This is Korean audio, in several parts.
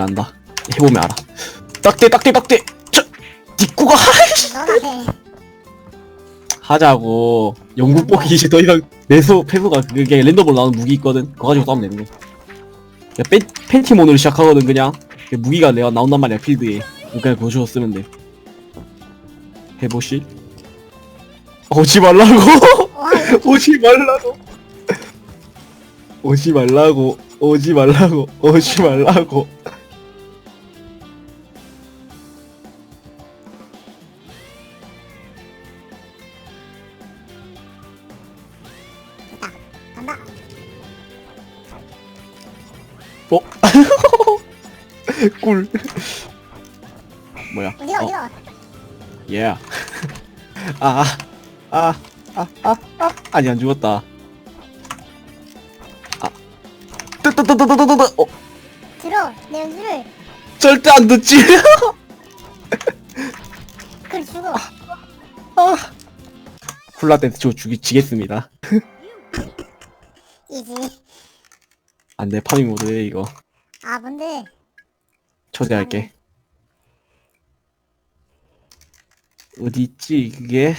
안다. 해보면 알아. 딱대 딱대 딱대. 저 뒷구가 너나 해. 하자고. 영국 뽑기 이제 더 이상 내수 패수가 그게 랜덤으로 나오는 무기 있거든. 그거 가지고 싸우면 되는 거. 야, 팬 팬티몬으로 시작하거든 그냥. 그 무기가 내가 나온단 말이야 필드에. 그냥 그거 주워 쓰면 돼. 해보실? 오지 말라고. 와 오지 말라고. 오지 말라고. 오지 말라고. 오지 말라고. 어? 꿀. 뭐야? 어디가 어, 어디가? 예. 아, 아, 아, 아, 아, 아니 안 죽었다. 아, 뜨뜨뜨뜨뜨뜨뜨. 어, 들어 내 연주를. 절대 안 듣지. 그걸 죽어. 아. 훌라 댄스 저 죽이 지겠습니다. 이지. 안돼 파밍 모드에 이거 아 뭔데? 초대할게. 어디 있지 그게?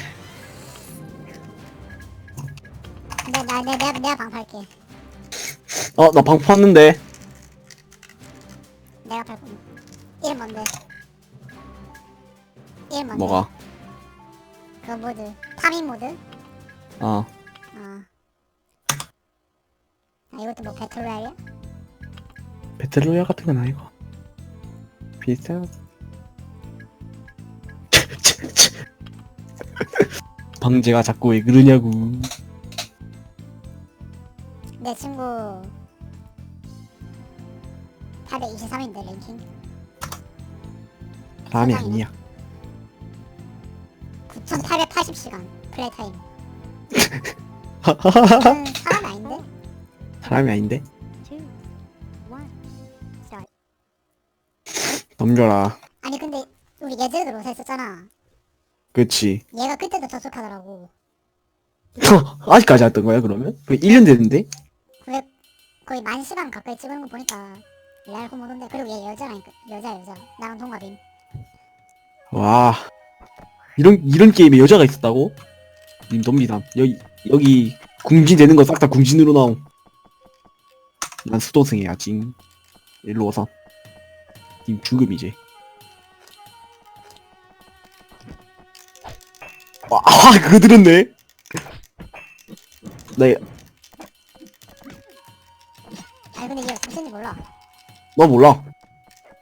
내가 내 내가 내가 방팔게. 어, 나 방금 팠는데. 내가 팔고. 이름 뭔데? 이름 뭔데? 뭐가? 그 모드. 파밍 모드? 어, 아. 아 이것도 뭐 배틀로얄이야? 배틀로얄 같은 건 아니고. 비슷해. 방제가 자꾸 왜 그러냐고. 내 친구 823인데 랭킹 사람이 아니야. 9880시간 플레이 타임 음, 사람 아닌데? 사람이 아닌데? 2 1 스타트 덤벼라. 아니 근데 우리 예전에도 로사 했었잖아 그치. 얘가 그때도 접속하더라고 아직까지 했던 거야, 그러면? 그 1년 됐는데? 근데 거의 만 시간 가까이 찍은 거 보니까 레알 호모던데 그리고 얘 여자라니까 여자 여자 나랑 동갑임 와. 이런, 이런 게임에 여자가 있었다고? 님 덤비담. 여기, 여기, 궁진 되는 거 싹 다 궁진으로 나옴. 난 수도승이야, 징. 일로 와서. 님 죽음, 이제. 아, 아, 그거 들었네? 네, 아니 근데 얘 무슨지 몰라 나 몰라.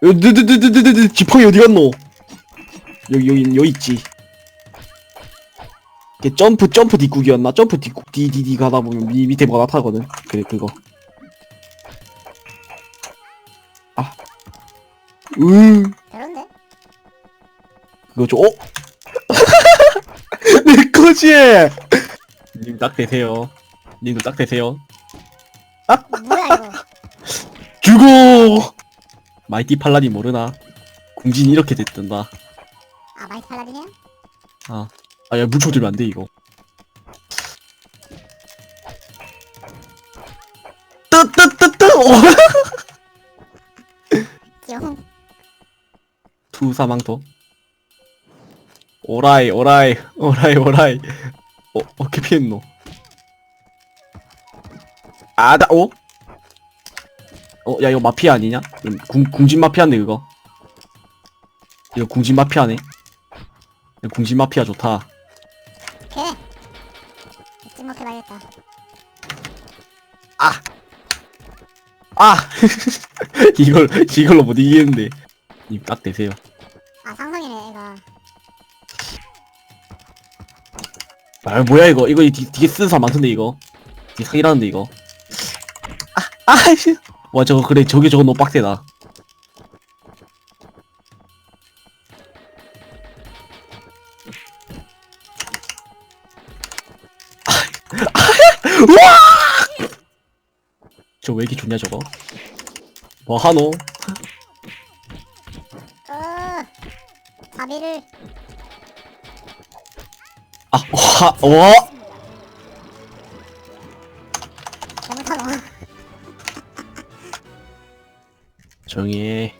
드드드드드드드 지팡이 어디 갔노? 여기 여기 여기 있지. 걔 점프 점프 뒷국이었나? 점프 뒷국 디디디 가다 보면 미, 밑에 뭐가 나타거든. 그래 그거. 으 별론데? 그거 좀 어? 내 거지. 님 딱 되세요. 님도 딱 되세요. 뭐야 이거 죽어. 마이티 팔라딘 모르나? 궁진이 이렇게 됐던다. 아 마이트 팔라딘이야? 아, 아, 야, 물총 들면 안 돼, 이거. 뜨 뜨 뜨뜨! 어. 투 사망토. 오라이, 오라이, 오라이, 오라이. 어, 어떻게 피했노? 아, 나, 어? 어, 야, 이거 마피아 아니냐? 음, 궁, 궁진 마피아인데, 그거. 이거 궁진 마피아네. 이거 궁진 마피아 좋다. 오케이 찍먹해 봐야겠다 아! 이걸, 이걸로 못 이기겠는데. 님 딱 되세요. 아 상성이네 애가 아, 뭐야, 이거. 이거 디- 되게 쓰는 사람 많던데, 이거. 되게 사기라는데, 이거. 아, 아, 씨. 와, 저거, 그래, 저게 저거 너무 빡세다. 아, 아, 우와! 저왜 이렇게 좋냐, 저거? 뭐 하노? 자비를 아, 와, 와! 조용히 해.